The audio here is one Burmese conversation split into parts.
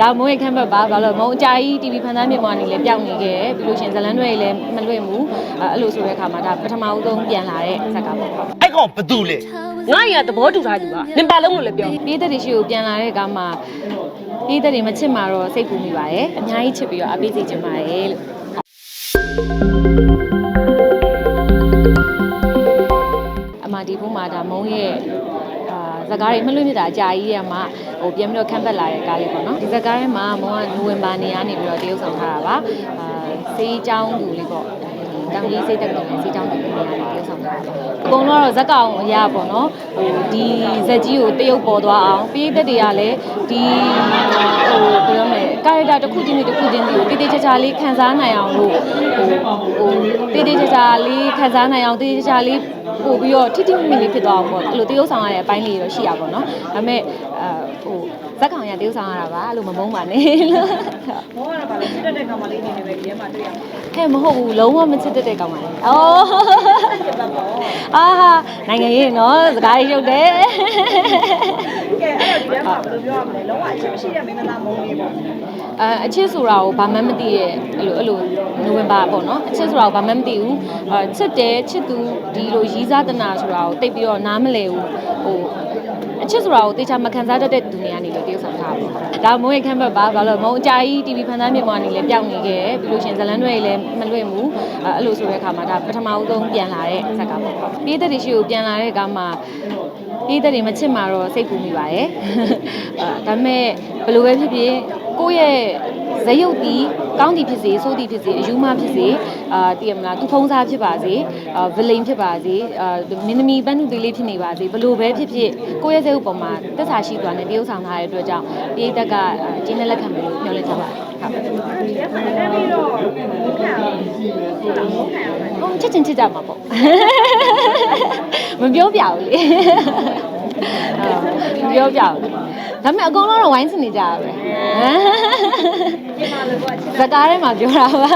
ဒါမိုးရိတ်ခမ်းဘက်ပါဘာလို့မုံအကြာကြီး TV ဖန်သားမြေပေါ်ကနေလည်းပျောက်နေခဲ့တယ်ပြီးလို့ရှရင်ဇလန်းတွေလည်းမလွင့်ဘူးအဲ့အဲ့လိုဆိုတဲ့အခါမှာဒါပထမဦးဆုံးပြန်လာတဲ့ဇက်ကပေါ့အဲ့ကောင်ဘသူလဲငါ့ရသဘောတူထားသူပါနင်ပါလုံးလို့လည်းပြောပြည်သက်တွေရှိကိုပြန်လာတဲ့အခါမှာပြည်သက်တွေမချစ်မှာတော့စိတ်ပူမိပါတယ်အများကြီးချစ်ပြီးတော့အပေးစိတ်ချင်ပါတယ်လို့ မဒီဘုံမှာဒါမုံရဲ့အာဇကားတွေမလွင့်မြစ်တာအကြာကြီးရမှာဟိုပြန်ပြီးတော့ခန့်ပတ်လာတဲ့ကားလေးပေါ့နော်ဒီဇကားထဲမှာမုံကနိုဝင်ဘာနေကနေပြီးတော့တရုပ်ဆောင်ထားတာပါအာစေးချောင်းသူလေးပေါ့တောင်ကြီးစိတ်တက်ကောင်နဲ့စေးချောင်းသူလေးနေရာနဲ့တရုပ်ဆောင်ထားတာပါအကုန်လုံးကတော့ဇက်ကောင်အရာပေါ့နော်ဟိုဒီဇက်ကြီးကိုတရုပ်ပေါ်သွားအောင်ပြည်သက်တွေကလည်းဒီဟိုဘယ်လိုလဲကာရက်တာတစ်ခုချင်းစီတစ်ခုချင်းစီကိုတည်တည်ချာချာလေးခန်းစားနိုင်အောင်လို့ဟိုဟိုတည်တည်ချာချာလေးခန်းစားနိုင်အောင်တည်တည်ချာချာလေး ပို့ပြီးတော့ထိထိမိမိလေးဖြစ်သွားအောင်ပေါ့အဲ့လိုတရုပ်ဆောင်ရတဲ့အပိုင်းလေးတော့ရှိရပါတော့ဒါပေမဲ့အဲဟို ဇက်ကောင်ရတရုပ်ဆောင်ရတာပါအဲ့လိုမမုန်းပါနဲ့လို့မောကတော့ဗာလဲချစ်တတ်တဲ့ကောင်မလေးနေနေပဲဒီထဲမှာတွေ့ရမှာဟဲ့မဟုတ်ဘူးလုံးဝမချစ်တတ်တဲ့ကောင်ပါလေ။အော်အာဟာနိုင်ငံရေးနော်စကားရေးရုပ်တယ်ကဲအဲ့တော့ဒီထဲမှာဘယ်လိုပြောရမလဲလုံးဝအချစ်မရှိတဲ့မင်းသားမုံလေးပေါ့။အဲအချစ်ဆိုတာကိုဘာမှမသိရဲ့အဲ့လိုအဲ့လိုနိုဝင်ဘာပေါ့နော်။အချစ်ဆိုတာကိုဘာမှမသိဘူး။အဲချစ်တယ်ချစ်သူဒီလိုရီးစားတနာဆိုတာကိုတိတ်ပြီးတော့နားမလည်ဘူး။ဟို အချစ်ဆိုတာကိုတေချာမခံစားတတ်တဲ့သူတွေကနေလို့တရုပ်ဆောင်ထားပါဘူး။ဒါမိုးရိတ်ခမ်းဘက်ပါဘာလို့မုံအကြာကြီး TV ဖန်သားမြေပေါ်ကနေလည်းပျောက်နေခဲ့တယ်ပြီးလို့ရှရင်ဇလန်းတွေလည်းမလွင့်ဘူးအဲအဲ့လိုဆိုတဲ့အခါမှာဒါပထမဦးဆုံးပြန်လာတဲ့ဇက်ကပေါ့။ပြည်သက်တွေရှိကိုပြန်လာတဲ့အခါမှာပြည်သက်တွေမချစ်မှာတော့စိတ်ပူမိပါတယ်။အဲဒါပေမဲ့ဘယ်လိုပဲဖြစ်ဖြစ်ကိုယ့်ရဲ့ ဇယုတ်တီကောင်းတီဖြစ်စေဆိုးတီဖြစ်စေအယူမဖြစ်စေအာတည်ရမလားသူဖုံးစားဖြစ်ပါစေအာဗလိန်ဖြစ်ပါစေအာမင်းသမီးပန်းသူသေးလေးဖြစ်နေပါစေဘယ်လိုပဲဖြစ်ဖြစ်ကိုယ့်ရဲ့ဇယုတ်ပေါ်မှာသက်သာရှိသွားတဲ့တရုပ်ဆောင်ထားတဲ့အတွက်ကြောင့်ပြည်သက်ကအာကျင်းတဲ့လက်ခံမယ်လို့မျှော်လင့်ထားပါတယ်ဟုတ်ဒီထဲမှာလည်းပြီးတော့မုန်းခံဟုတ်လားမုန်းခံရမယ်။ဟုတ်ချစ်ချင်ချစ်ကြမှာပေါ့။မပြောပြဘူးလေ။ဟုတ်မပြောပြဘူး။ ဒါပေမဲ့အကုန်လုံးတော့ဝိုင်းစင်နေကြတာပဲဒီမှာလည်းကွာချစ်။ဇကားထဲမှာပြောတာပါ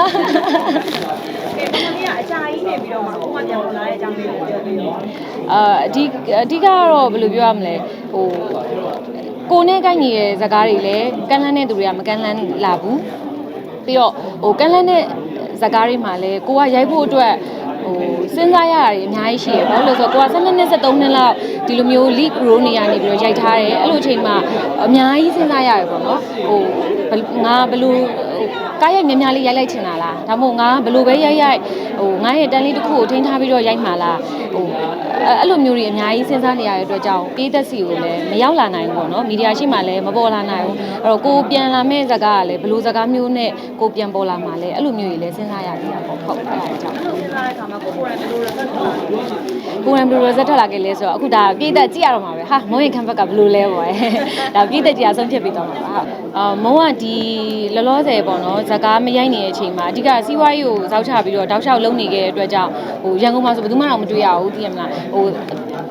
ကဲမမလေးကအကြာကြီးနေပြီးတော့မှအခုမှပြန်ပေါ်လာတဲ့အကြောင်းလေးကိုပြောပြရော။အာအဓိအဓိကကတော့ဘယ်လိုပြောရမလဲ။ဟိုကိုနဲ့ကိုက်ညီရဲ့ဇကားတွေလည်းကန့်လန်းတဲ့သူတွေကမကန့်လန်းလာဘူး။ပြီးတော့ဟိုကန့်လန်းတဲ့ဇကားတွေမှာလည်းကိုကရိုက်ဖို့အတွက် ဟိုစဉ်းစားရတာတွေအများကြီးရှိရဘာလို့လဲဆိုတော့ကိုက12နှစ်13နှစ်လောက်ဒီလိုမျိုး lead role နေရနေပြီးတော့ရိုက်ထားတယ်အဲ့လိုအချိန်မှာအများကြီးစဉ်းစားရတယ်ပေါ့နော်ဟိုဘယ်ငါဘယ်လိုဟို ကားရိုက်များများလေးရိုက်လိုက်ချင်တာလားဒါမှမဟုတ်ငါဘယ်လိုပဲရိုက်ရိုက်ဟိုငါရဲ့တန်လေးတစ်ခုကိုထိန်းထားပြီးတော့ရိုက်မှာလားဟိုအဲ့အဲ့လိုမျိုးတွေအများကြီးစဉ်းစားနေရတဲ့အတွက်ကြောင့်ပေးသက်စီကိုလည်းမရောက်လာနိုင်ဘူးပေါ့နော်မီဒီယာရှိမှလည်းမပေါ်လာနိုင်ဘူးအဲ့တော့ကိုပြန်လာမဲ့ဇာတ်ကားကလည်းဘယ်လိုဇာတ်ကားမျိုးနဲ့ကိုပြန်ပေါ်လာမှာလဲအဲ့လိုမျိုးတွေလည်းစဉ်းစားရသေးတာပေါ့ဟုတ်အဲ့ဒါကြောင့်စဉ်းစားတဲ့အခါမှာ ကိုကိုယ်တိုင်ဘယ်လိုလဲဆက်ထွက်လာလဲကိုရံဘလူရဇက်ထွက်လာခဲ့လဲဆိုတော့အခုဒါပြည်သက်ကြည့်ရတော့မှာပဲဟာမုံရင်ခံဘက်ကဘလူလဲပေါ့ဒါပြည်သက်ကြည့်ရဆုံးဖြတ်ပြီးတော့မှာပါအာမုံကဒီလောလောဆယ်ပေါ့နော်ဇကားမရိုက်နေတဲ့အချိန်မှာအဓိကစီးပွားရေးကိုဇောက်ချပြီးတော့တောက်လျှောက်လုပ်နေခဲ့တဲ့အတွက်ကြောင့်ဟိုရန်ကုန်မှာဆိုဘယ်သူမှတော့မတွေ့ရဘူးသိရမလားဟို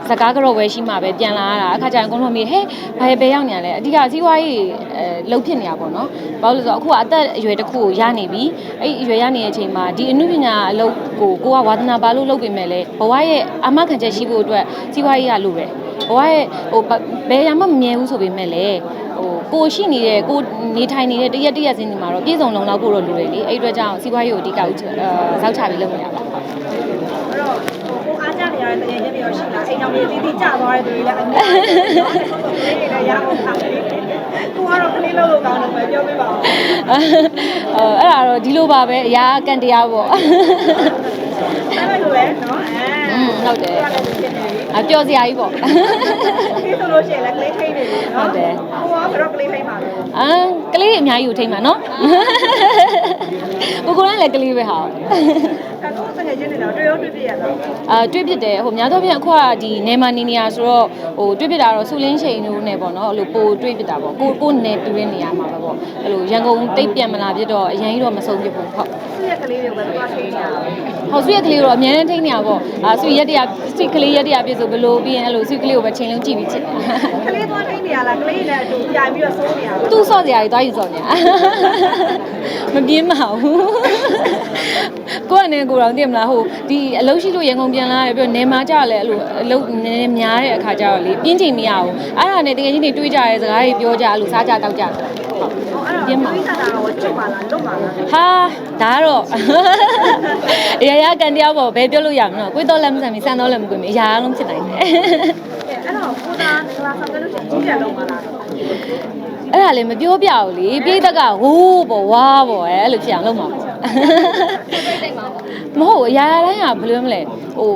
ဇကားကတော့ပဲရှိမှပဲပြန်လာရတာအခါကျရင်အကုန်လုံးမေးဟဲ့ဘာပဲရောက်နေရလဲအဓိကစီးပွားရေးအဲလှုပ်ဖြစ်နေတာပေါ့နော်ဘာလို့လဲဆိုတော့အခုကအသက်အရွယ်တစ်ခုကိုရနေပြီအဲ့ဒီအရွယ်ရနေတဲ့အချိန်မှာဒီအမှုပညာအလုပ်ကိုကိုကဝါသနာပါလို့လုပ်ပေမဲ့လည်းဘဝရဲ့အာမခံချက်ရှိဖို့အတွက်စီးပွားရေးကလိုတယ်ဘဝရဲ့ဟိုဘယ်ရမှမမြဲဘူးဆိုပေမဲ့လည်းဟိုကိုရှိနေတဲ့ကိုနေထိုင်နေတဲ့တရက်တရက်စင်းဒီမှာတော့ပြည်စုံလုံလောက်ဖို့တော့လိုတယ်လေအဲ့ဒီအတွက်ကြောင့်စီးပွားရေးကိုအဓိကဦးအဲဇောက်ချပြီးလုပ်နေတာပါအဲ့တော့ကိုအားကြနေ ရတဲ့တကယ်ချင်းတွေရောရှိလားအိမ်တော်ကြီးတီးတီးကြသွားတဲ့သူတွေလည်းအများကြီးနော်ဒီလည်းရအောင်ပါလေသူကတော့ကလေးလို့လို့ကောင်းလို့ပဲပြောပြပါဦးအဲအဲ့ဒါတော့ဒီလိုပါပဲအရာအကန့်တရားပေါ့အဲ့လိုပဲနော်အဲอืมဟုတ်တယ်အဲ့ဒါလည်းဖြစ်နေပြီအပျော်စရာကြီးပေါ့ဒီဆိုလို့ရှိရင်လည်းကလေးထိန်နေပြီနော်ဟုတ်တယ်ဟိုကဘယ်တော့ကလေးထိန်ပါလဲအမ် ကလေးတွေအများကြီးကိုထိမ့်ပါနော်ကိုကိုလည်းလည်းကလေးပဲဟာအခုစငယ်ချင်းတွေတော့တွေ့ရောတွေ့ပြရတော့အာတွေ့ဖြစ်တယ်ဟိုများသောဖြင့်အခုကဒီနေမနေနေရဆိုတော့ဟိုတွေ့ဖြစ်တာတော့ဆူလင်းချိန်တို့နဲ့ပေါ့နော်အဲ့လိုပိုတွေ့ဖြစ်တာပေါ့ကိုကိုနယ်တူတဲ့နေရာမှာပဲပေါ့အဲ့လိုရန်ကုန်တိတ်ပြန်မလာဖြစ်တော့အရင်ကြီးတော့မဆုံးဖြစ်ဘူးဟုတ်သူ့ရဲ့ကလေးတွေကိုပဲသွားထိန်ရအောင်ဟောဆွေရဲ့ကလေးကိုတော့အများနဲ့ထိန်းနေရပေါ့အာဆွေရက်တရဆွေကလေးရက်တရပြည့်ဆိုဘလို့ပြီးရင်အဲ့လိုဆွေကလေးကိုပဲချိန်လုံးကြည့်ပြီးချစ်ကလေးသွားထိန်နေရလားကလေးနဲ့အတူပြိုင်ပြီးတော့စိုးနေရလားသူ့ဆော့စရာကြီးသွားယူဆော့နေမပြင်းပါဘူးကိုကနေကိုတော့သိမလားဟိုဒီအလုပ်ရှိလို့ရန်ကုန်ပြန်လာတယ်ပြီးတော့နေမှာကြလဲအဲ့လိုအလုပ်နည်းနည်းများတဲ့အခါကျတော့လေပြင်းချိန်မရဘူးအဲ့ဒါနဲ့တကယ်ချင်းတွေတွေးကြရဲစကားတွေပြောကြအဲ့လိုစားကြတောက်ကြဟုတ်ဟောပြင်းပါပြီးတာတော့ကျွတ်ပါလားလွတ်ပါလားဟာဒါကတော့အရာရာကန်တရားပေါ့ဘယ်ပြောလို့ရမလဲကိုယ်တော့လည်းမဆန်ဘူးဆန်တော့လည်းမကွေးမအရာအလုံးဖြစ်နိုင်တယ်အဲ့တော့ကိုသားကလာဆောင်ကြလို့ရှိရင်ကြီးကြလုံးပါလား အဲ့ဒါလေမပြောပြဘူးလေပြိတက်ကဟိုးပေါ့ဝါပေါ့အဲ့လိုဖြစ်အောင်လုပ်မှာပေါ့မဟုတ်ဘူးအရာရာတိုင်းကဘယ်လိုမလဲဟို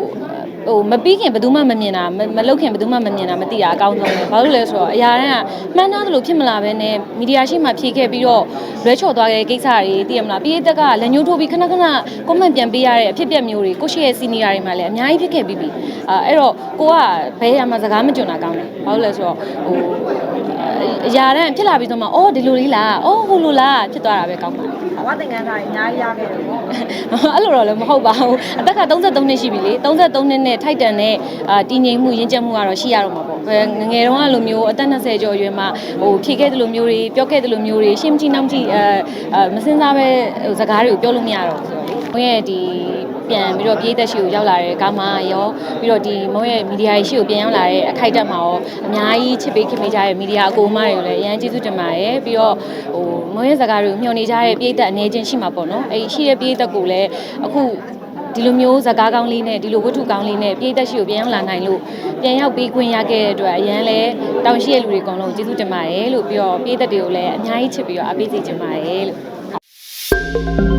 ဟိုမပြီးခင်ဘယ်သူမှမမြင်တာမမလုပ်ခင်ဘယ်သူမှမမြင်တာမသိတာအကောင်းဆုံးပဲဘာလို့လဲဆိုတော့အရာတိုင်းကမှန်းသားသလိုဖြစ်မလာဘဲနဲ့မီဒီယာရှိမှဖြေခဲ့ပြီးတော့လွဲချော်သွားတဲ့ကိစ္စတွေသိရမလားပြိတက်ကလက်ညှိုးထိုးပြီးခဏခဏ comment ပြန်ပေးရတဲ့အဖြစ်အပျက်မျိုးတွေကိုရှိရဲ့စီနီယာတွေမှာလည်းအများကြီးဖြစ်ခဲ့ပြီးပြီအာအဲ့တော့ကိုကဘယ်အမှာစကားမကြွတာကောင်းတယ်ဘာလို့လဲဆိုတော့ဟို အရာတန်းဖြစ်လာပြီးဆိုမှအော်ဒီလိုလေးလားအော်ဟိုလိုလားဖြစ်သွားတာပဲကောင်းပါဘဝသင်္ကန်းသားအများကြီးရခဲ့တယ်ပေါ့အဲ့လိုတော့လည်းမဟုတ်ပါဘူးအသက်က33နှစ်ရှိပြီလေ33နှစ်နဲ့ထိုက်တန်တဲ့အာတည်ငြိမ်မှုရင့်ကျက်မှုကတော့ရှိရတော့မှာပေါ့ဘယ် ငငယ်တုန်းကလိုမျိုးအသက်20ကျော်အရွယ်မှာဟိုဖြေခဲ့တဲ့လိုမျိုးတွေပြောခဲ့တဲ့လိုမျိုးတွေရှင်းမကြည့်နောက်မကြည့်အဲအဲမစင်စားပဲဟိုစကားတွေကိုပြောလို့မရတော့ဘူးဆိုတော့လေဘုန်းရဲ့ဒီပြန်ပြီးတော့ပြည်သက်ရှိကိုရောက်လာတဲ့ကားမှာရောပြီးတော့ဒီမုံရဲ့မီဒီယာရှိကိုပြန်ရောက်လာတဲ့အခိုက်အတန့်မှာရောအများကြီးချစ်ပေးခင်ပေးကြတဲ့မီဒီယာအကိုအမတွေကိုလည်းအရန်ကျေးဇူးတင်ပါတယ်ပြီးတော့ဟိုမုံရဲ့စကားတွေကိုမျှော်နေကြတဲ့ပြည်သက်အနေချင်းရှိမှာပေါ့နော်အဲ့ဒီရှိတဲ့ပြည်သက်ကိုလည်းအခု ဒီလိုမျိုးဇာကားကောင်းလေးနဲ့ဒီလိုဝတ္ထုကောင်းလေးနဲ့ပြည်သက်ရှိကိုပြန်ရောက်လာနိုင်လို့ပြန်ရောက်ပြီးခွင့်ရခဲ့တဲ့အတွက်အရန်လဲတောင်းရှိတဲ့လူတွေအကုန်လုံးကျေးဇူးတင်ပါတယ်လို့ပြီးတော့ပြည်သက်တွေကိုလည်းအများကြီးချစ်ပြီးတော့အားပေးစေချင်ပါတယ်လို့